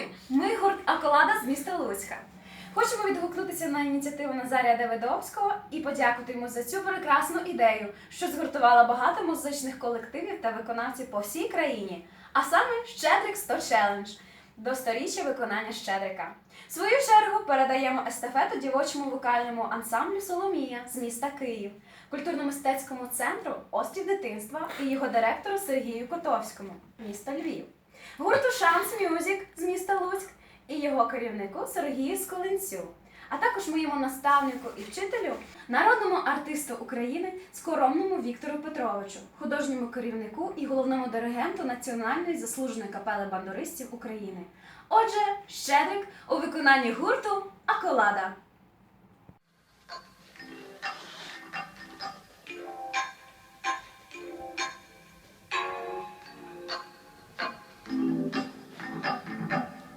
всім! Ми гурт Аколада з міста Луцька. Хочемо відгукнутися на ініціативу Назарія Давидовського і подякувати йому за цю прекрасну ідею, що згуртувала багато музичних колективів та виконавців по всій країні, а саме Щедрик 100 Challenge до сторіччя виконання Щедрика. Свою чергу передаємо естафету дівочому вокальному ансамблю Соломія з міста Київ, культурно-мистецькому центру Острів дитинства і його директору Сергію Котовському, місто Львів, гурту Шанс Мюзік з міста Луцьк і його керівнику Сергію Сколенцю, а також моєму наставнику і вчителю, народному артисту України Скоромному Віктору Петровичу, художньому керівнику і головному диригенту Національної заслуженої капели бандуристів України. Отже, Щедрик у виконанні гурту Аколада.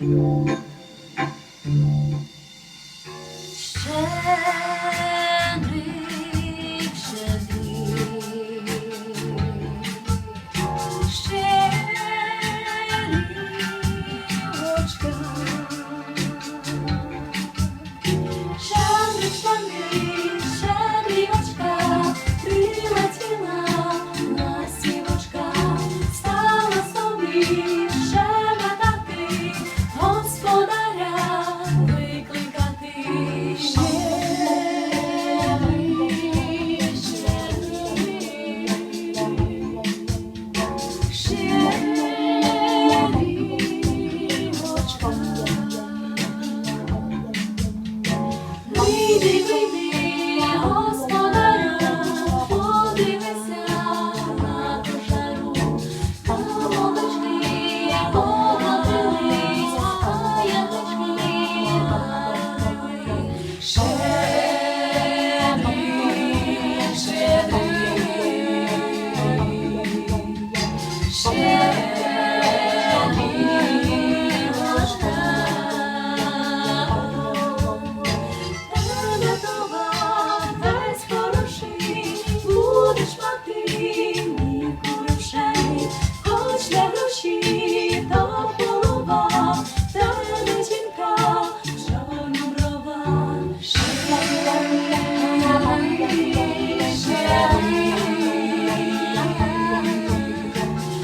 Share. share.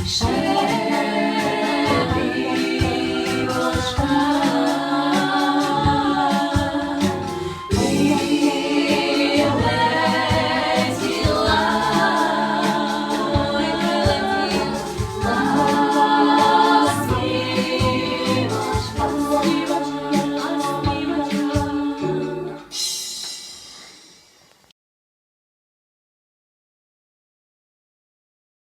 Shine.